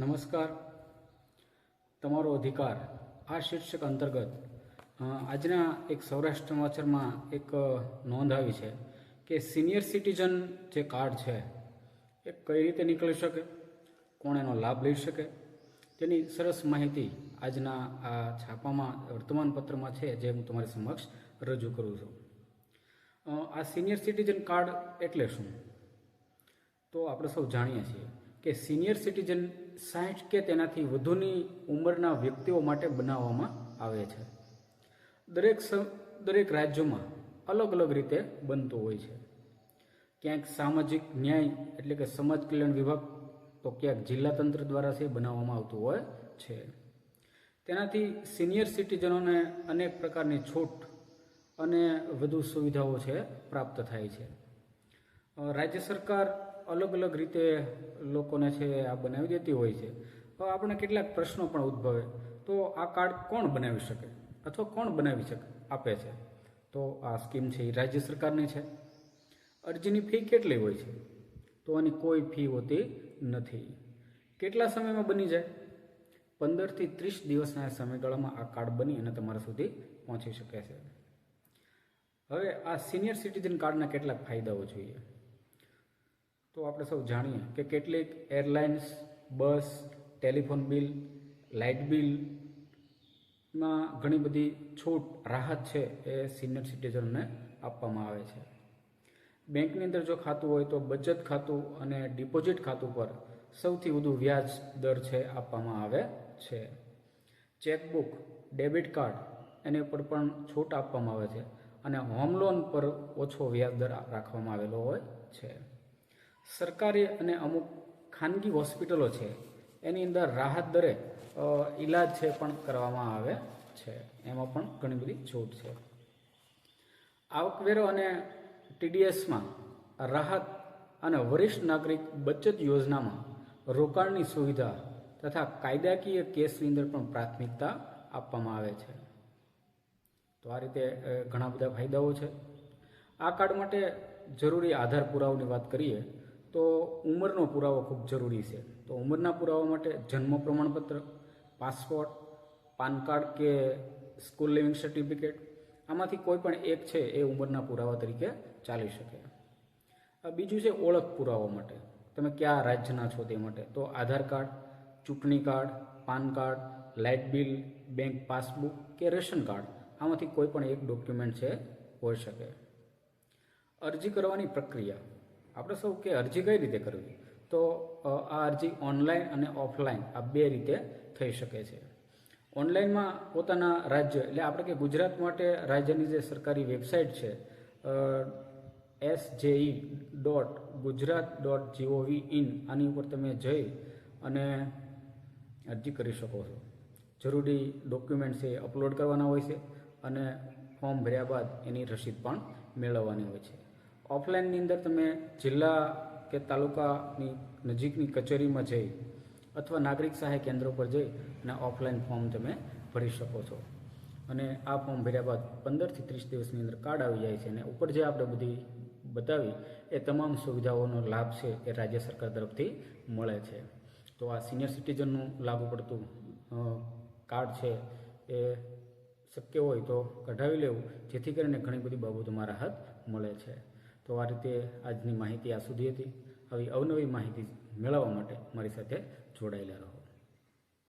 નમસ્કાર. તમારો અધિકાર આ શીર્ષક અંતર્ગત આજના એક સૌરાષ્ટ્ર સમાચારમાં એક નોંધ આવી છે કે સિનિયર સિટીઝન જે કાર્ડ છે એ કઈ રીતે નીકળી શકે, કોણ એનો લાભ લઈ શકે, તેની સરસ માહિતી આજના આ છાપામાં, વર્તમાનપત્રમાં છે જે હું તમારી સમક્ષ રજૂ કરું છું. આ સિનિયર સિટીઝન કાર્ડ એટલે શું? તો આપણે સૌ જાણીએ છીએ કે સિનિયર સિટીઝન સાઠ કે તેનાથી વધુની ઉંમરના વ્યક્તિઓ માટે બનાવવામાં આવે છે. દરેક દરેક રાજ્યોમાં અલગ અલગ રીતે બનતું હોય છે. ક્યાંક સામાજિક ન્યાય એટલે કે સમાજ કલ્યાણ વિભાગ તો ક્યાંક જિલ્લા તંત્ર દ્વારા છે બનાવવામાં આવતું હોય છે. તેનાથી સિનિયર સિટીઝનોને અનેક પ્રકારની છૂટ અને વધુ સુવિધાઓ છે, પ્રાપ્ત થાય છે. રાજ્ય સરકાર અલગ અલગ રીતે લોકોને છે આ બનાવી દેતી હોય છે. તો આપણે કેટલાક પ્રશ્નો પણ ઉદ્ભવે. તો આ કાર્ડ કોણ બનાવી શકે? અથવા કોણ બનાવી શકે? આપે છે. તો આ સ્કીમ છે એ રાજ્ય સરકારની છે. અરજીની ફી કેટલી હોય છે? તો આની કોઈ ફી હોતી નથી. કેટલા સમયમાં બની જાય? પંદરથી ત્રીસ દિવસના સમયગાળામાં આ કાર્ડ બની અને તમારા સુધી પહોંચી શકે છે. હવે આ સિનિયર સિટીઝન કાર્ડના કેટલાક ફાયદાઓ જોઈએ. તો આપણે સૌ જાણીએ કે કેટલીક airlines, bus, telephone bill, light બિલમાં ઘણી બધી છૂટ, રાહત છે એ સિનિયર સિટીઝનને આપવામાં આવે છે. બેંકની અંદર જો ખાતું હોય તો બચત ખાતું અને ડિપોઝિટ ખાતું પર સૌથી વધુ વ્યાજ દર છે આપવામાં આવે છે. ચેકબુક, ડેબિટ કાર્ડ એની ઉપર પણ છૂટ આપવામાં આવે છે અને હોમ લોન પર ઓછો વ્યાજ દર રાખવામાં આવેલો હોય છે. સરકારી અને અમુક ખાનગી હોસ્પિટલો છે, એની અંદર રાહત દરે ઈલાજ છે પણ કરવામાં આવે છે. એમાં પણ ઘણી બધી છૂટ છે. આવકવેરો અને ટીડીએસમાં રાહત અને વરિષ્ઠ નાગરિક બચત યોજનામાં રોકાણની સુવિધા તથા કાયદાકીય કેસની અંદર પણ પ્રાથમિકતા આપવામાં આવે છે. તો આ રીતે ઘણા બધા ફાયદાઓ છે. આ કાર્ડ માટે જરૂરી આધાર પુરાવાની વાત કરીએ તો ઉંમરનો પુરાવો ખૂબ જરૂરી છે. તો ઉંમરના પુરાવા માટે જન્મ પ્રમાણપત્ર, પાસપોર્ટ, પાન કાર્ડ કે સ્કૂલ લિવિંગ સર્ટિફિકેટ, આમાંથી કોઈ પણ એક છે એ ઉંમરના પુરાવા તરીકે ચાલી શકે. બીજું છે ઓળખ પુરાવા માટે. તમે કયા રાજ્યના છો તે માટે? તો આધાર કાર્ડ, ચૂંટણી card, PAN card, light bill, bank passbook કે રેશન કાર્ડ, આમાંથી કોઈ પણ એક ડોક્યુમેન્ટ છે હોઈ શકે. અરજી કરવાની પ્રક્રિયા. આપણે સૌ કે અરજી કઈ રીતે કરવી? તો આ અરજી ઓનલાઈન અને ઓફલાઈન આ બે રીતે થઈ શકે છે. ઓનલાઈનમાં પોતાના રાજ્ય, એટલે આપણે કે ગુજરાત માટે રાજ્યની જે સરકારી વેબસાઇટ છે S J E dot Gujarat dot G O V in, આની ઉપર તમે જઈ અને અરજી કરી શકો છો. જરૂરી ડોક્યુમેન્ટ્સ એ અપલોડ કરવાના હોય છે અને ફોર્મ ભર્યા બાદ એની રસીદ પણ મેળવવાની હોય છે. ઓફલાઈનની અંદર તમે જિલ્લા કે તાલુકાની નજીકની કચેરીમાં જઈ અથવા નાગરિક સહાય કેન્દ્રો પર જઈ અને ઓફલાઈન ફોર્મ તમે ભરી શકો છો. અને આ ફોર્મ ભર્યા બાદ પંદરથી ત્રીસ દિવસની અંદર કાર્ડ આવી જાય છે અને ઉપર જે આપણે બધી બતાવી એ તમામ સુવિધાઓનો લાભ છે એ રાજ્ય સરકાર તરફથી મળે છે. તો આ સિનિયર સિટીઝનનું લાગુ પડતું કાર્ડ છે એ શક્ય હોય તો કઢાવી લેવું, જેથી કરીને ઘણી બધી બાબતોમાં રાહત મળે છે. તો આ રીતે આજની માહિતી આ સુધી હતી. આવી અવનવી માહિતી મેળવવા માટે મારી સાથે જોડાયેલા રહો.